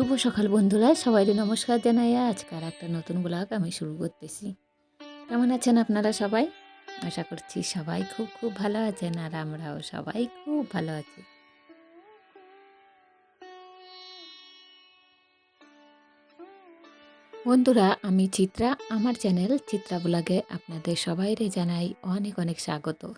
শুভ সকাল বন্ধুরা সবাই নমস্কার জানাইয়া আজকার একটা নতুন ব্লগ আমি শুরু করতেছি। কেমন আছেন আপনারা সবাই? আশা করছি সবাই খুব খুব ভালো আছেন আর আমরাও সবাই খুব ভালো আছি। বন্ধুরা, আমি চিত্রা। আমার চ্যানেল চিত্রা ব্লগে আপনাদের সবাইরে জানাই অনেক অনেক স্বাগত।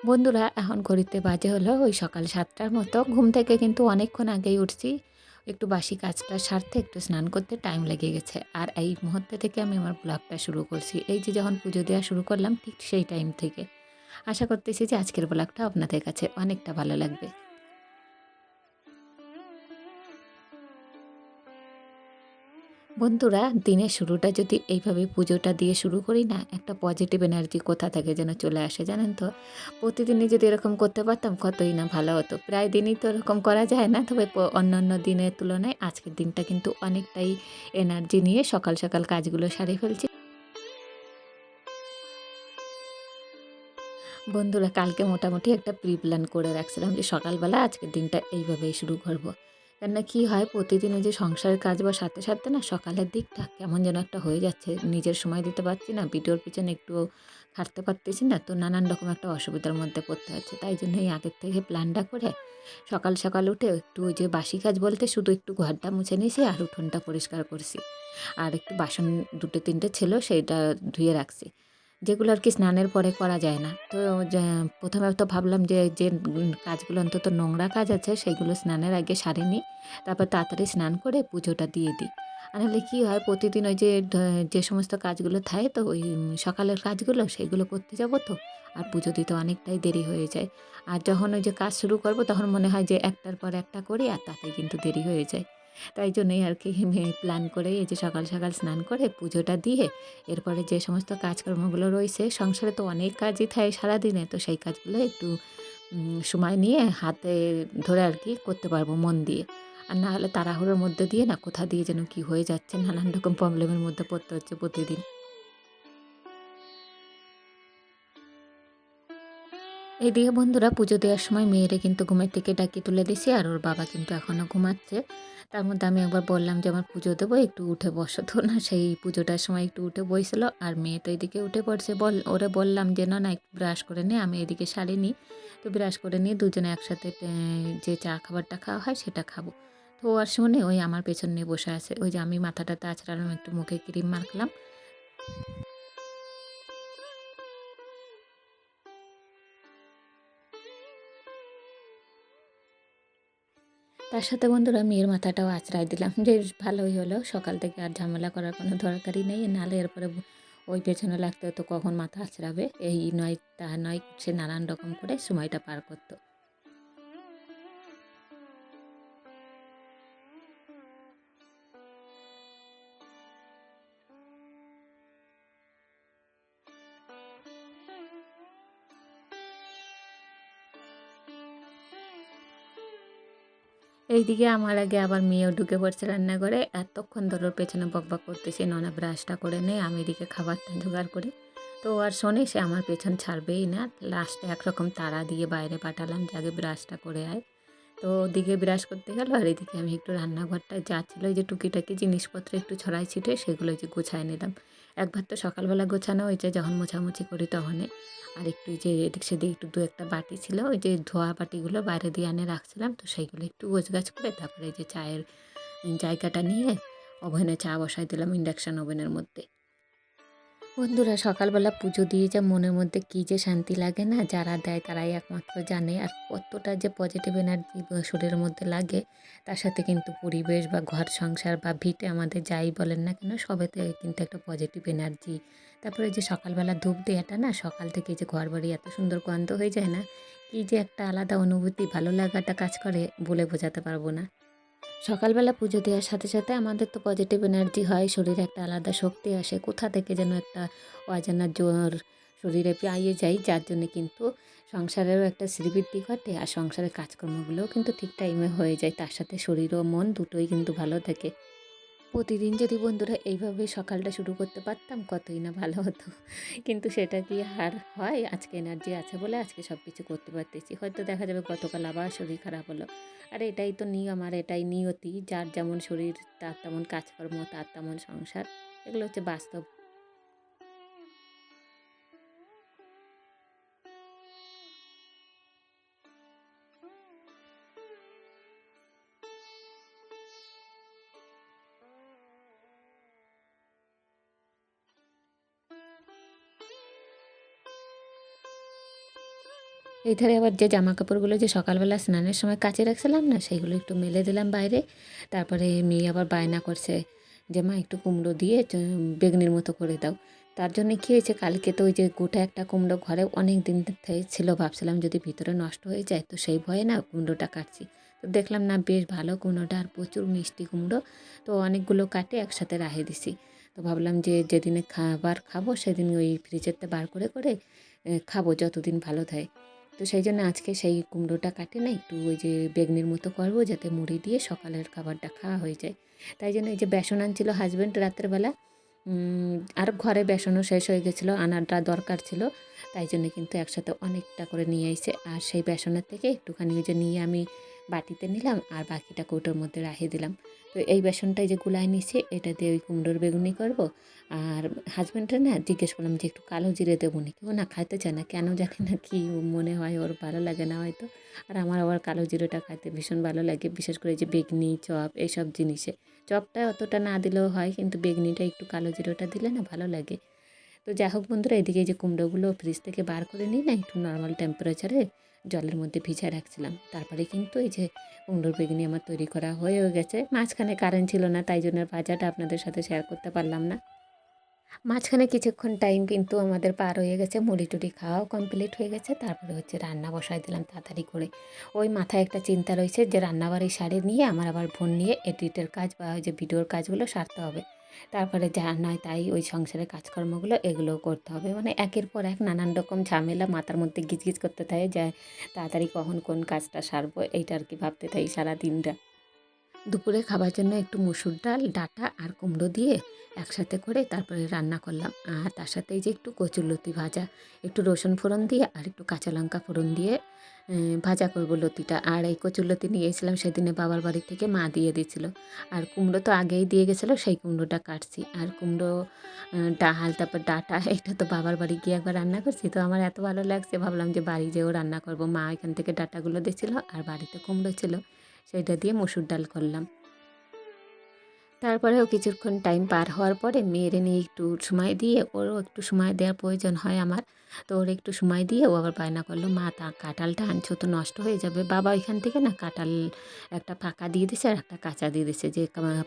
বন্ধুরা, এখন ঘড়িতে বাজে হলো ওই সকাল সাতটার মতো। ঘুম থেকে কিন্তু অনেকক্ষণ আগেই উঠছি। একটু বাসি কাজটা সারতে, একটু স্নান করতে টাইম লেগে গেছে। আর এই মুহূর্তে থেকে আমি আমার ব্লগটা শুরু করছি। এই যে যখন পুজো দেওয়া শুরু করলাম, ঠিক সেই টাইম থেকে। আশা করতেছি যে আজকের ব্লগটা আপনাদের কাছে অনেকটা ভালো লাগবে। বন্ধুরা, দিনের শুরুটা যদি এইভাবে পুজোটা দিয়ে শুরু করি না, একটা পজিটিভ এনার্জি কোথা থেকে যেন চলে আসে জানেন তো? প্রতিদিনই যদি এরকম করতে পারতাম, কতই না ভালো হতো। প্রায় দিনই তো এরকম করা যায় না, তবে অন্য অন্য দিনের তুলনায় আজকের দিনটা কিন্তু অনেকটাই এনার্জি নিয়ে সকাল সকাল কাজগুলো সারে ফেলছি। বন্ধুরা, কালকে মোটামুটি একটা প্রি প্ল্যান করে রাখছিলাম যে সকালবেলা আজকের দিনটা এইভাবেই শুরু করব। কেননা কী হয় প্রতিদিন প্রতিদিনে যে সংসারের কাজ বা সাথে সাথে না সকালের দিকটা কেমন যেন একটা হয়ে যাচ্ছে। নিজের সময় দিতে পারছি না, ভিডিওর পিছনে একটু খাটতে পারতেছি না, তো নানান রকম একটা অসুবিধার মধ্যে পড়তে হচ্ছে। তাই জন্যই আগের থেকে প্ল্যানটা করে সকাল সকাল উঠে একটু ওই যে বাসি কাজ বলতে শুধু একটু ঘরটা মুছে নিয়েছি আর উঠোনটা পরিষ্কার করছি। আর একটু বাসন দুটো তিনটে ছিল সেইটা ধুয়ে রাখছি। যেগুলো আর কি স্নানের পরে করা যায় না। তো প্রথমে তো ভাবলাম যে যে কাজগুলো অন্তত নোংরা কাজ আছে সেইগুলো স্নানের আগে সারে নিই। তারপর তাড়াতাড়ি স্নান করে পুজোটা দিয়ে দিই। আর নাহলে কী হয়, প্রতিদিন ওই যে যে সমস্ত কাজগুলো থাকে, তো ওই সকালের কাজগুলো সেইগুলো করতে যাব তো, আর পুজো দিতে অনেকটাই দেরি হয়ে যায়। আর যখন ওই যে কাজ শুরু করব, তখন মনে হয় যে, একটার পর একটা করি, আর তাতে কিন্তু দেরি হয়ে যায়। তাই জন্যই আর কি প্ল্যান করে এই যে সকাল সকাল স্নান করে পুজোটা দিয়ে এরপরে যে সমস্ত কাজকর্মগুলো রয়েছে, সংসারে তো অনেক কাজই থাকে সারাদিনে, তো সেই কাজগুলো একটু সময় নিয়ে হাতে ধরে আর কি করতে পারব মন দিয়ে। আর না হলে তাড়াহুড়োর মধ্যে দিয়ে না কোথা দিয়ে যেন কি হয়ে যাচ্ছে, নানান রকম প্রবলেমের মধ্যে পড়তে হচ্ছে প্রতিদিন। এদিকে বন্ধুরা পুজো দেওয়ার সময় মেয়েরে কিন্তু ঘুমের থেকে ডাকি তুলে দিছি আর ওর বাবা কিন্তু এখনও ঘুমাচ্ছে। তার মধ্যে আমি একবার বললাম যে, আমার পুজো দেবো, একটু উঠে বসো। তো না, সেই পুজোটার সময় একটু উঠে বসছিল আর মেয়ে তো এদিকে উঠে পড়ছে। বল, ওরে বললাম যে, না না, একটু ব্রাশ করে নে, আমি এদিকে শাড়ি নিই। তো ব্রাশ করে নিয়ে দুজনে একসাথে যে চা খাবারটা খাওয়া হয় সেটা খাব। তো আর শুনে ওই আমার পেছন নিয়ে বসে আছে। ওই যে আমি মাথাটা তাছাড়ালাম একটু মুখে ক্রিম মাখলাম। তার সাথে বন্ধুরা মেয়ের মাথাটাও আঁচড়াই দিলাম। যে ভালোই হলো, সকাল থেকে আর ঝামেলা করার কোনো দরকারই নেই। নাহলে এরপরে ওই পেছনে লাগতে হতো কখন মাথা আঁচড়াবে। এই নয়, তা নয়, সে নানান রকম করে সময়টা পার করতো। এইদিকে আমার আগে আবার মেয়েও ঢুকে পড়ছে রান্নাঘরে এতক্ষণ ধরে পেছনে বকবক করতেছে, ননা ব্রাশটা করে নেয়, আমি এদিকে খাবারটা জোগাড় করি। তো আর শোনে, সে আমার পেছন ছাড়বেই না। লাস্টে একরকম তাড়া দিয়ে বাইরে পাঠালাম যে আগে ব্রাশটা করে আয়। তো ওদিকে ব্রাশ করতে গেল, আর এদিকে আমি একটু রান্নাঘরটা যা ছিল যে টুকিটাকি জিনিসপত্র একটু ছড়াই ছিটে, সেগুলো যে গুছাই নিলাম। একবার তো সকালবেলা গোছানো হয়েছে, যখন মোছামুছি করি তখনই। আর একটু যে এদিক সেদিক একটু দু একটা বাটি ছিল, ওই যে ধোয়া বাটিগুলো বাইরে দিয়ে আনে রাখছিলাম, তো সেইগুলো একটু গাছ করে তারপরে যে চায়ের জায়গাটা নিয়ে ওভেনে চা বসাই দিলাম, ইন্ডাকশান ওভেনের মধ্যে। বন্ধুরা, সকালবেলা পুজো দিয়ে যা মনের মধ্যে কী যে শান্তি লাগে না, যারা দেয় তারাই একমাত্র জানে আর কতটা যে পজিটিভ এনার্জি শরীরের মধ্যে লাগে, তার সাথে কিন্তু পরিবেশ বা ঘর সংসার বা ভিটে আমাদের যাই বলেন না কেন সবেতে কিন্তু একটা পজিটিভ এনার্জি তারপরে যে সকালবেলা ধূপ দেওয়াটা না, সকাল থেকে যে ঘর বাড়ি এত সুন্দর গন্ধ হয়ে যায় না, কী যে একটা আলাদা অনুভূতি, ভালো লাগাটা কাজ করে বলে বোঝাতে পারব না। সকালবেলা পুজো দেওয়ার সাথে সাথে আমাদের তো পজিটিভ এনার্জি হয়, শরীরে একটা আলাদা শক্তি আসে। কোথা থেকে যেন একটা অজানা জোর শরীরে পাইয়ে যাই যার জন্য কিন্তু সংসারেরও একটা শ্রীবৃদ্ধি ঘটে আর সংসারের কাজকর্মগুলোও কিন্তু ঠিক টাইমে হয়ে যায়। তার সাথে শরীর ও মন দুটোই কিন্তু ভালো থাকে। প্রতিদিন যদি বন্ধুরা এইভাবে সকালটা শুরু করতে পারতাম, কতই না ভালো হতো। কিন্তু সেটা কি আর হয়? আজকে এনার্জি আছে বলে আজকে সব কিছু করতে পারতেছি। হয়তো দেখা যাবে গতকাল আবার শরীর খারাপ হলো। আর এটাই তো নিয়ম আর এটাই নিয়তি। যার যেমন শরীর, তার তেমন কাজকর্ম, তার তেমন সংসার। এগুলো হচ্ছে বাস্তব এই ধারে আবার যে জামা কাপড়গুলো যে সকালবেলা স্নানের সময় কাচে রাখছিলাম না, সেইগুলো একটু মেলে দিলাম বাইরে। তারপরে মেয়ে আবার বায়না করছে যে, মা, একটু কুমড়ো দিয়ে বেগনির মতো করে দাও। তার জন্য কী হয়েছে, কালকে তো ওই যে গোটা একটা কুমড়ো ঘরে অনেক দিন ছিল, ভাবছিলাম যদি ভিতরে নষ্ট হয়ে যায়, তো সেই ভয়ে না কুমড়োটা কাটছি। তো দেখলাম না, বেশ ভালো কুমড়োটা আর প্রচুর মিষ্টি কুমড়ো। তো অনেকগুলো কাটে, একসাথে রাহে দিছি। তো ভাবলাম যে, যেদিনে খাবার খাব সেদিন ওই ফ্রিজেরটা বার করে করে খাব, যতদিন ভালো থাকে। তো সেই জন্য আজকে সেই কুমড়োটা কাটে না, একটু ওই যে বেগনির মতো করব যাতে মুড়ি দিয়ে সকালের খাবারটা খাওয়া হয়ে যায়। তাই জন্য এই যে বেসন আনছিল হাজব্যান্ড রাত্রেবেলা আর ঘরে বেসনও শেষ হয়ে গেছিল আনাটা দরকার ছিল, তাই জন্য কিন্তু একসাথে অনেকটা করে নিয়ে আইছে। আর সেই বেসনের থেকে একটুখানি ওই যে নিয়ে আমি বাটিতে নিলাম, আর বাকিটা কৌটোর মধ্যে রাখিয়ে দিলাম। তো এই বেসনটাই যে গুলায় নিছি, এটা দিয়ে ওই কুমড়োর বেগুনি করব। আর হাজব্যান্ডটা না জিজ্ঞেস করলাম যে একটু কালো জিরে দেবো নাকি? ও না খাইতে চায় না, কেন জানি না কি মনে হয়, ওর ভালো লাগে না হয়তো। আর আমার আবার কালো জিরেটা খাইতে ভীষণ ভালো লাগে, বিশেষ করে যে বেগনি, চপ এইসব জিনিসে। চপটা অতটা না দিলেও হয়, কিন্তু বেগনিটা একটু কালো জিরোটা দিলে না ভালো লাগে। তো যাই হোক বন্ধুরা, এদিকে যে কুমড়োগুলো ফ্রিজ থেকে বার করে নিই না একটু নর্মাল টেম্পারেচারে জলের মধ্যে ভিজা রাখছিলাম। তারপরে কিন্তু এই যে কুমড়োর বেগুনি আমার তৈরি করা হয়েও গেছে। মাঝখানে কারেন্ট ছিল না, তাই জন্য ভাজাটা আপনাদের সাথে শেয়ার করতে পারলাম না। মাঝখানে কিছুক্ষণ টাইম কিন্তু আমাদের পার হয়ে গেছে, মুড়ি টুড়ি খাওয়াও কমপ্লিট হয়ে গেছে। তারপরে হচ্ছে রান্না বসাই দিলাম তাড়াতাড়ি করে। ওই মাথায় একটা চিন্তা রয়েছে যে রান্নাবাড়ি সারে নিয়ে আমার আবার ফোন নিয়ে এডিটের কাজ বা ওই যে ভিডিওর কাজগুলো সারতে হবে। তারপরে যা নয় তাই ওই সংসারের কাজকর্মগুলো এগুলোও করতে হবে। মানে একের পর এক নানান রকম ঝামেলা মাথার মধ্যে গিজগিজ করতে থাকে যে তাড়াতাড়ি কখন কোন কাজটা সারবো, এইটা আর কি ভাবতে থাকি সারা দিনটা দুপুরে খাবার জন্য একটু মুসুর ডাল, ডাঁটা আর কুমড়ো দিয়ে একসাথে করে তারপরে রান্না করলাম। আর তার সাথে এই যে একটু কচুরলতি ভাজা, একটু রসুন ফোড়ন দিয়ে আর একটু কাঁচা লঙ্কা ফোড়ন দিয়ে ভাজা করব লতিটা। আর এই কচুরলতি নিয়ে এসেছিলাম সেদিনে বাবার বাড়ি থেকে মা দিয়ে দিয়েছিল। আর কুমড়ো তো আগেই দিয়ে গেছিল, সেই কুমড়োটা কাটছি। আর কুমড়ো ডাল, তারপর ডাঁটা, এটা তো বাবার বাড়ি গিয়ে একবার রান্না করছি। তো আমার এত ভালো লাগছে, ভাবলাম যে বাড়ি যেও রান্না করব। মা এখান থেকে ডাঁটাগুলো দিয়েছিলো আর বাড়িতে কুমড়ো ছিল। সেইটা দিয়ে মসুর ডাল করলাম। তারপরেও কিছুক্ষণ টাইম পার হওয়ার পরে মেয়েরে নিয়ে একটু সময় দিয়ে, ওরও একটু সময় দেওয়ার প্রয়োজন হয় আমার। তো ওর একটু সময় দিয়ে ও আবার বায়না করল, মা, তা কাঁঠালটা আনছো তো নষ্ট হয়ে যাবে। বাবা ওইখান থেকে না কাঁঠাল একটা পাকা দিয়ে দিছে আর একটা কাঁচা দিয়ে দিছে। যে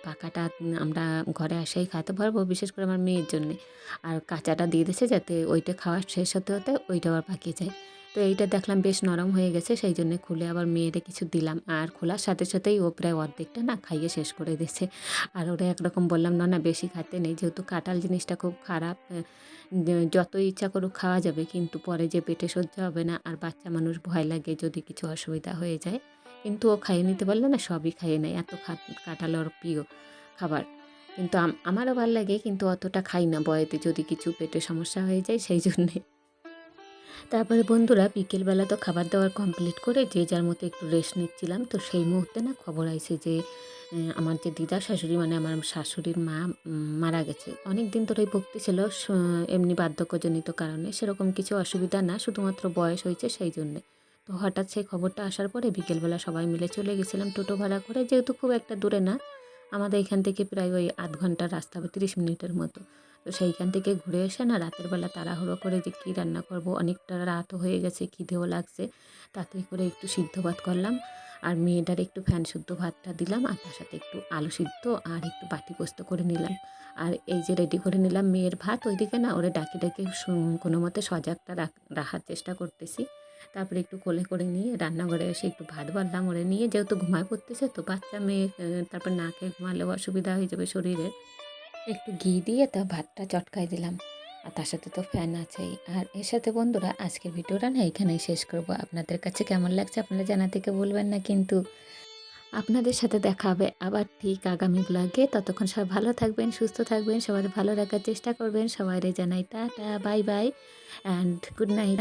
পাকাটা আমরা ঘরে আসেই খাইতে পারব, বিশেষ করে আমার মেয়ের জন্যে। আর কাঁচাটা দিয়ে দিছে যাতে ওইটা খাওয়া শেষ হতে হতে ওইটা আবার পাকিয়ে যায়। তো এইটা দেখলাম বেশ নরম হয়ে গেছে সেই জন্য খুলে আবার মেয়েরে কিছু দিলাম। আর খোলার সাথে সাথেই ও প্রায় অর্ধেকটা না খাইয়ে শেষ করে দিয়েছে। আর ওরা একরকম বললাম, না না, বেশি খাইতে নেই। যেহেতু কাঁঠাল জিনিসটা খুব খারাপ যত ইচ্ছা করুক খাওয়া যাবে, কিন্তু পরে যে পেটে সহ্য হবে না আর বাচ্চা মানুষ ভয় লাগে যদি কিছু অসুবিধা হয়ে যায়, কিন্তু ও খাইয়ে নিতে পারলে না সবই খাইয়ে নেয়। এত কাঁঠাল ওর প্রিয় খাবার। কিন্তু আমারও ভালো লাগে, কিন্তু অতটা খাই না বয়েতে। যদি কিছু পেটে সমস্যা হয়ে যায় সেই জন্যে তারপরে বন্ধুরা বিকেলবেলা তো খাবার দাবার কমপ্লিট করে যে যার মতো একটু রেস্ট নিচ্ছিলাম, তো সেই মুহূর্তে না খবর আইছে যে আমার যে দিদা শাশুড়ি মানে আমার শাশুড়ির মা মারা গেছে। অনেক দিন ধরেই ভক্তি ছিল এমনি বার্ধক্যজনিত কারণে। সেরকম কিছু অসুবিধা না, শুধুমাত্র বয়স হয়েছে সেই জন্যে। তো হঠাৎ সেই খবরটা আসার পরে বিকেলবেলা সবাই মিলে চলে গেছিলাম টোটো ভাড়া করে, যেহেতু খুব একটা দূরে না, আমাদের এখান থেকে প্রায় ওই আধ ঘণ্টার রাস্তা হবে তিরিশ মিনিটের মতো। তো সেইখান থেকে ঘুরে এসে না রাতের বেলা তাড়াহুড়ো করে যে কী রান্না করব, অনেকটা রাতও হয়ে গেছে, খিদেও লাগছে। তাতে করে একটু সিদ্ধ ভাত করলাম আর মেয়েটার একটু ফ্যান শুদ্ধ ভাতটা দিলাম আর তার সাথে একটু আলু সিদ্ধ আর একটু বাটি পোস্ত করে নিলাম। আর এই যে রেডি করে নিলাম মেয়ের ভাত, ওইদিকে না ওরে ডাকে ডাকে কোনো মতে সজাগটা রাখ- রাখার চেষ্টা করতেছি। তারপরে একটু কোলে করে নিয়ে রান্নাঘরে এসে একটু ভাত বাড়লাম, ওরে নিয়ে যেহেতু ঘুমায় পড়তেছে তো বাচ্চা মেয়ে তারপর না খেয়ে ঘুমালেও অসুবিধা হয়ে যাবে শরীরে। একটু ঘি দিয়ে তা ভাতটা চটকাই দিলাম। আর তার সাথে তো ফ্যান আছেই। আর এর সাথে বন্ধুরা, আজকের ভিডিওটা না এখানেই শেষ করব। আপনাদের কাছে কেমন লাগছে আপনারা জানা থেকে বলবেন না কিন্তু আপনাদের সাথে দেখা হবে আবার ঠিক আগামী ব্লগে ততক্ষণ সবাই ভালো থাকবেন, সুস্থ থাকবেন, সবার ভালো রাখার চেষ্টা করবেন। সবাইরে জানাই tata, bye bye and good night